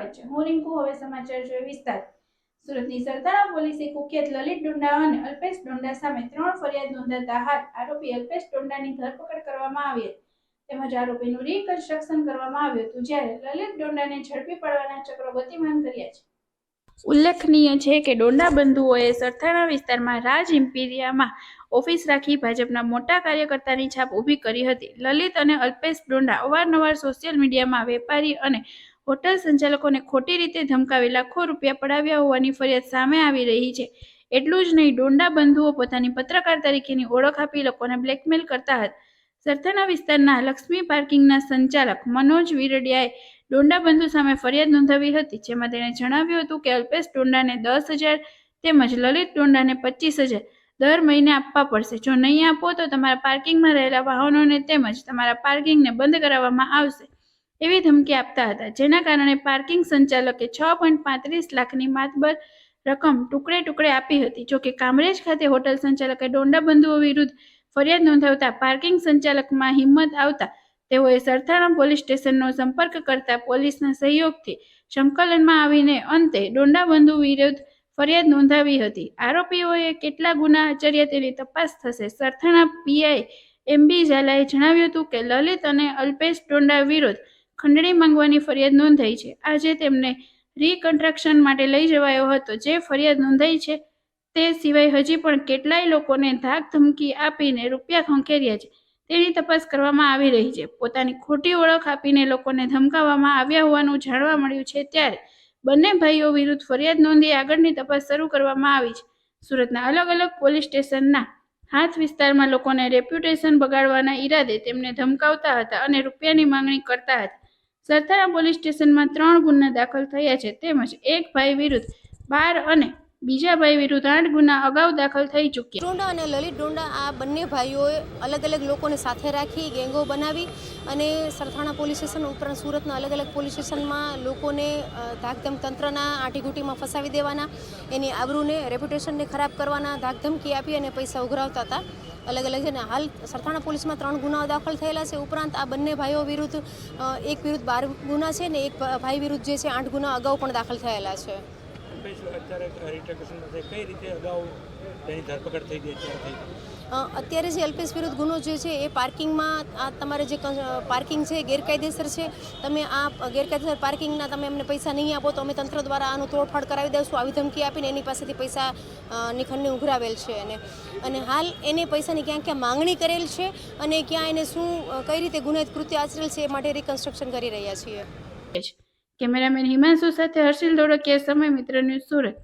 છે. હું રિંકુ, હવે સમાચાર જોઈએ વિસ્તાર. સુરતની સરદારા, પોલીસે કુખ્યાત લલિત ડુંડા અને અલ્પેશ ડુંડા સામે ત્રણ ફરિયાદ નોંધાતા હાલ આરોપી અલ્પેશ ડુંડાની ધરપકડ કરવામાં આવી હતી. તેમજ આરોપીનું રિકન્સ્ટ્રક્શન કરવામાં આવ્યું હતું, જ્યારે લલિત ડોંડાને ઝડપી પાડવાના ચક્રો ગતિમાન કર્યા છે. ઉલ્લેખનીય છે કે ડોંડા બંધુઓએ સરથાણા વિસ્તારમાં રાજ ઇમ્પિરિયામાં ઓફિસ રાખી ભાજપના મોટા કાર્યકર્તાની છાપ ઊભી કરી હતી. લલિત અને અલ્પેશ ડોંડા અવારનવાર સોશિયલ મીડિયામાં વેપારી અને હોટલ સંચાલકોને ખોટી રીતે ધમકાવી લાખો રૂપિયા પડાવ્યા હોવાની ફરિયાદ સામે આવી રહી છે. એટલું જ નહીં, ડોંડા બંધુઓ પોતાની પત્રકાર તરીકેની ઓળખ આપી લોકોને બ્લેકમેલ કરતા હતા. સરથાના વિસ્તારના લક્ષ્મી પાર્કિંગના સંચાલક મનોજ વિરડિયાએ ડોંડા બંધુ સામે ફરિયાદ નોંધાવી હતી, જેમાં તેણે જણાવ્યું હતું કે અલ્પેશ ડોંડાને દસ હજાર તેમજ લલિત ડોંડાને પચીસ હજાર દર મહિને આપવા પડશે. જો નહીં આપો તો તમારા પાર્કિંગમાં રહેલા વાહનોને તેમજ તમારા પાર્કિંગને બંધ કરાવવામાં આવશે. એવી ધમકી આપતા હતા, જેના કારણે પાર્કિંગ સંચાલકે છ પોઈન્ટ પાંત્રીસ લાખની માતબર રકમ ટુકડે ટુકડે આપી હતી. જોકે કામરેજ ખાતે હોટલ સંચાલકે ડોંડાબંધુઓ વિરુદ્ધ ફરિયાદ નોંધાવતા પાર્કિંગ સંચાલકમાં હિંમત આવતા તેઓએ સરથાણા પોલીસ સ્ટેશનનો સંપર્ક કરતા પોલીસના સહયોગથી સંકલનમાં આવીને અંતે ડોંડાબંધુ વિરુદ્ધ ફરિયાદ નોંધાવી હતી. આરોપીઓએ કેટલા ગુના આચર્યા તેની તપાસ થશે, સરથાણા પીઆઈ એમબી ઝાલાએ જણાવ્યું હતું કે લલિત અને અલ્પેશ ડોંડા વિરુદ્ધ ખંડણી માંગવાની ફરિયાદ નોંધાઈ છે. આજે તેમને રીકન્સ્ટ્રક્શન માટે લઈ જવાયો હતો. જે ફરિયાદ નોંધાઈ છે તે સિવાય હજી પણ કેટલાય લોકોને ધાક ધમકી આપીને રૂપિયા ખંખેર્યા છે. તેની તપાસ કરવામાં આવી રહી છે. પોતાની ખોટી ઓળખ આપીને લોકોને ધમકાવવામાં આવ્યા હોવાનું જાણવા મળ્યું છે ત્યારે બંને ભાઈઓ વિરુદ્ધ ફરિયાદ નોંધી આગળની તપાસ શરૂ કરવામાં આવી છે. સુરતના અલગ અલગ પોલીસ સ્ટેશનના હાથ વિસ્તારમાં લોકોને રેપ્યુટેશન બગાડવાના ઈરાદે તેમને ધમકાવતા હતા અને રૂપિયાની માંગણી કરતા હતા. સરથાણા પોલીસ સ્ટેશનમાં ત્રણ ગુના દાખલ થયા છે. તેમજ એક ભાઈ વિરુદ્ધ બાર અને બીજા ભાઈ વિરુદ્ધ આઠ ગુના અગાઉ દાખલ થઈ ચૂક્યા. ડોંડા અને લલિત ડોંડા આ બંને ભાઈઓએ અલગ અલગ લોકોને સાથે રાખી ગેંગો બનાવી અને સરથાણા પોલીસ સ્ટેશન ઉપરાંત સુરતના અલગ અલગ પોલીસ સ્ટેશનમાં લોકોને ધાકધમ તંત્રના આંટીઘૂંટીમાં ફસાવી દેવાના, એની આબરૂને રેપ્યુટેશનને ખરાબ કરવાના ધાકધમકી આપી અને પૈસા ઉઘરાવતા હતા. અલગ અલગ છે ને, હાલ સરથાણા પોલીસમાં ત્રણ ગુનાઓ દાખલ થયેલા છે. ઉપરાંત આ બંને ભાઈઓ વિરુદ્ધ એક વિરુદ્ધ બાર ગુના છે ને, એક ભાઈ વિરુદ્ધ જે છે, આઠ ગુના અગાઉ પણ દાખલ થયેલા છે. અલ્પેશ અત્યારે રિટ્રેક્શનમાં છે કઈ રીતે અગાઉ તેની ધરપકડ થઈ ગઈ અત્યારે થઈ અત્યારે જે અલ્પેશ વિરુદ્ધ ગુનો જે છે એ પાર્કિંગમાં આ તમારે જે પાર્કિંગ છે ગેરકાયદેસર છે. તમે આ ગેરકાયદેસર પાર્કિંગના તમે અમને પૈસા નહીં આપો તો અમે તંત્ર દ્વારા આનું તોડફાડ કરાવી દઈશું આવી ધમકી આપીને એની પાસેથી પૈસા નિખંડને ઉઘરાવેલ છે અને અને હાલ એને પૈસાની ક્યાં ક્યાં માંગણી કરેલ છે અને ક્યાં એને શું કઈ રીતે ગુનાહિત કૃત્ય આચરેલ છે એ માટે રિકન્સ્ટ્રક્શન કરી રહ્યા છીએ. કેમેરામેન હિમાંશુ સાથે હર્ષિલ ધોળકિયા સમય મિત્ર ન્યૂઝ સુરત